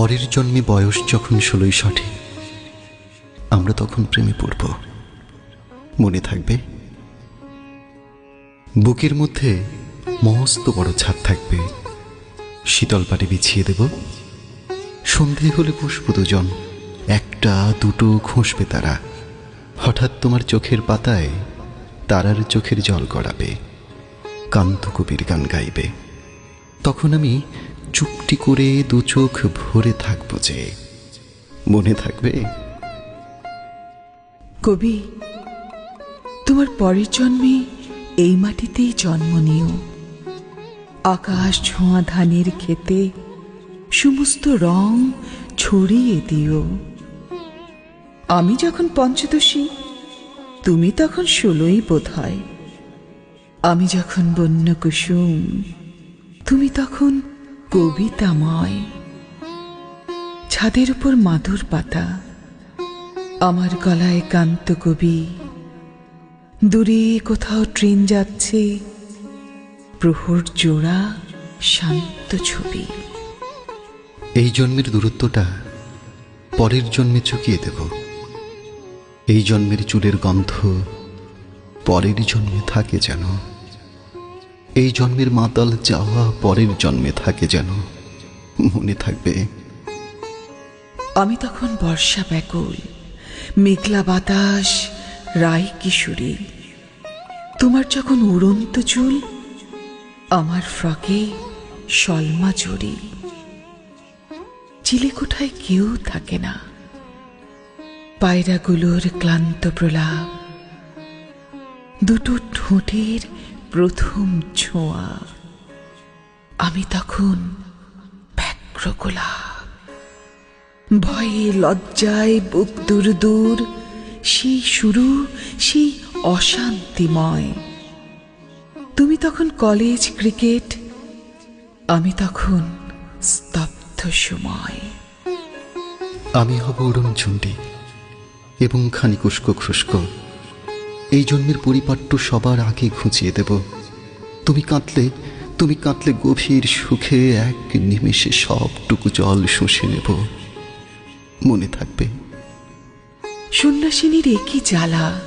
পরের জন্মে বয়স যখন ষোলোই সঠিক আমরা তখন প্রেমে পড়ব। মনে থাকবে? বুকের মধ্যে মস্ত বড় ছাদ থাকবে। শীতল পাটে বিছিয়ে দেব। সন্ধে হলে পুষ্প দুজন, একটা, দুটো ঘষবে তারা। হঠাৎ তোমার চোখের পাতায় তারার চোখের জল গড়াবে। কান্ত কবির গান গাইবে। তখন আমি চুপটি করে দু চোখ ভরে থাকব যে। মনে থাকবে? কবি, তোমার পরের জন্মে এই মাটিতেই জন্ম নিও। আকাশ ছোঁয়া ধানের খেতে সমস্ত রং ছড়িয়ে দিও। আমি যখন পঞ্চদশী, তুমি তখন ষোলোই বোধ হয়। আমি যখন বন্য কুসুম তুমি তখন কবিতাময়। ছাদের উপর মাদুর পাতা। আমার গলায় কান্ত কবি। দূরে কোথাও ট্রেন যাচ্ছে। প্রহর জোড়া শান্ত ছবি। এই জন্মের দূরত্বটা পরের জন্মে চুকিয়ে দেব। এই জন্মের চুলের গন্ধ পরের জন্মে থাকে যেন। এই জন্মের মাতাল যাওয়া পরের জন্মে থাকে যেন। মনে থাকবে। আমি তখন বর্ষা ব্যাকুল, মেঘলা বাতাস রায় কিশোরী। তোমার যখন উড়ন্ত চুল, আমার ফ্রকে সলমা জড়ি চিলেকোঠায় কেউ থাকে না। পায়রাগুলোর ক্লান্ত প্রলাপ, দুটো ঠোঁটের প্রথম ছোঁয়া। আমি তখন ব্যগ্র ভয়ে লজ্জায় বুক দূর দূর, সেই শুরু, সেই অশান্তিময়। তুমি তখন কলেজ ক্রিকেট, আমি তখন স্তব্ধ সময়। আমি হব উড়ন ঝুন্ডি এবং উস্কো খুস্কো। এই জন্মের পরিপাট্য সবার আগে ঘুচিয়ে দেব। তুমি কাঁদলে তুমি কাঁদলে গভীর সুখে এক নিমেষে সবটুকু জল শুষে নেব। মনে থাকবে। সন্ন্যাসিনীর একই জ্বালা।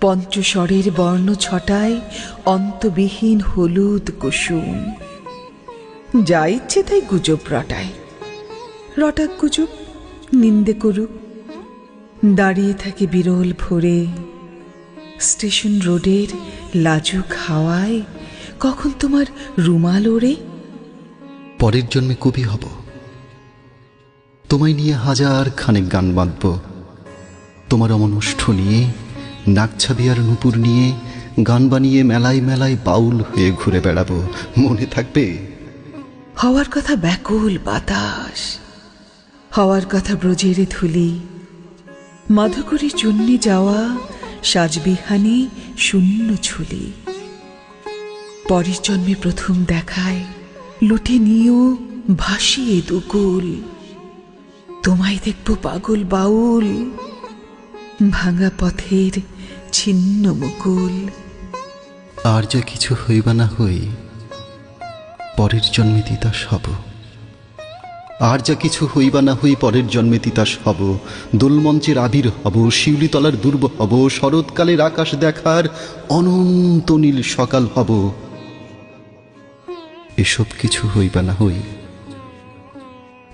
পঞ্চস্বরের বর্ণ ছটায় অন্তবিহীন হলুদ কুসুম। যা ইচ্ছে তাই গুজব রটায়। রটাক গুজব, নিন্দে করুক। দাঁড়িয়ে থাকে বিরল ভোরে স্টেশন রোডের লাজুক হাওয়ায় কখন তোমার রুমাল ওড়ে? পরের জন্মে কবি হব। তোমায় নিয়ে হাজার খানেক গান বাঁধব। তোমার অমনষ্ঠ নিয়ে নাকছাবি আর নুপুর নিয়ে গান বানিয়ে মেলায় মেলায় বাউল হয়ে ঘুরে বেড়াবো। মনে থাকবে? হওয়ার কথা ব্যাকুল বাতাস। হওয়ার কথা ব্রজের ধুলি। মাধুকরী চুন্নি যাওয়া সাজবিহানে শূন্য ঝুলি পরের জন্মে প্রথম দেখায়, লুটে নিয়েও ভাসিয়ে দুকুল তোমায় দেখব পাগল বাউল, ভাঙা পথের ছিন্ন মুকুল। আর যা কিছু হইবা না হই, পরের জন্মে তিতাস হব আর যা কিছু হইবা না হই পরের জন্মে তিতাস হব। দোলমঞ্চের আবির হব, শিউলিতলার দুর্ব হব, শরৎকালের আকাশ দেখার অনন্ত নীল সকাল হব। এসব কিছু হইবা না হই,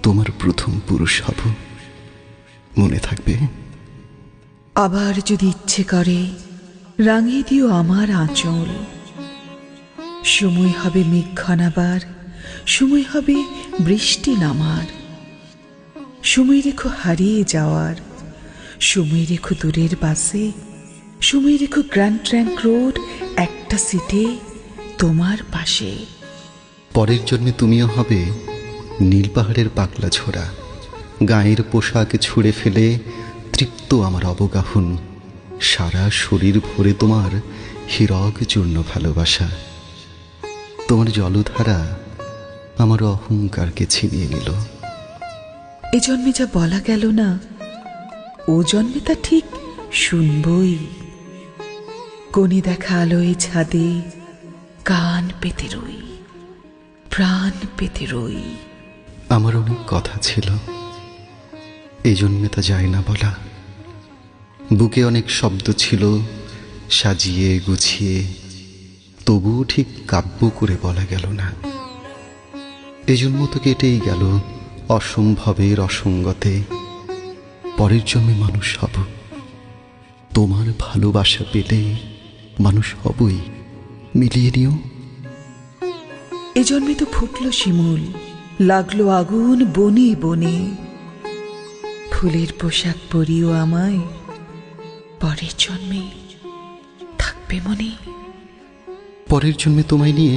তোমার প্রথম পুরুষ হব। মনে থাকবে? আবার যদি ইচ্ছে করে, রাঙিয়ে দিও আমার আঁচল। সময় হবে মেঘ ঘনাবার সময় হবে বৃষ্টি নামার। সময় রেখো হারিয়ে যাওয়ার। সময় রেখো দূরের বাসে। সময় রেখো গ্র্যান্ড ট্র্যাঙ্ক রোড একটা সিটে তোমার পাশে। পরের জন্মে তুমিও হবে নীল পাহাড়ের পাকলা ছোড়া গায়ের পোশাক ছুঁড়ে ফেলে তৃপ্ত আমার অবগাহন। সারা শরীর ভরে তোমার হীরক চূর্ণ ভালোবাসা। তোমার জলধারা আমার অহংকারকে ছিনিয়ে নিল। এ জন্মে যা বলা গেল না ও জন্মে তা ঠিক শুনবই। কোণে দেখা আলোয় ছাদে কান পেতে রই প্রাণ পেতে রই। আমার অনেক কথা ছিল এই জন্মে তা যায় না বলা। বুকে অনেক শব্দ ছিল সাজিয়ে গুছিয়ে তবুও ঠিক কাব্য করে বলা গেল না। এই জন্ম তো কেটেই গেল অসম্ভবের অসঙ্গতে। পরের জন্মে মানুষ হব। তোমার ভালোবাসা পেলে মানুষ হবই। মিলিয়ে নিও। এ জন্মে তো ফুটলো শিমুল লাগল আগুন বনে বনে। ফুলের পোশাক পরিও আমায় পরের জন্মে থাকবে মনে। পরের জন্মে তোমায় নিয়ে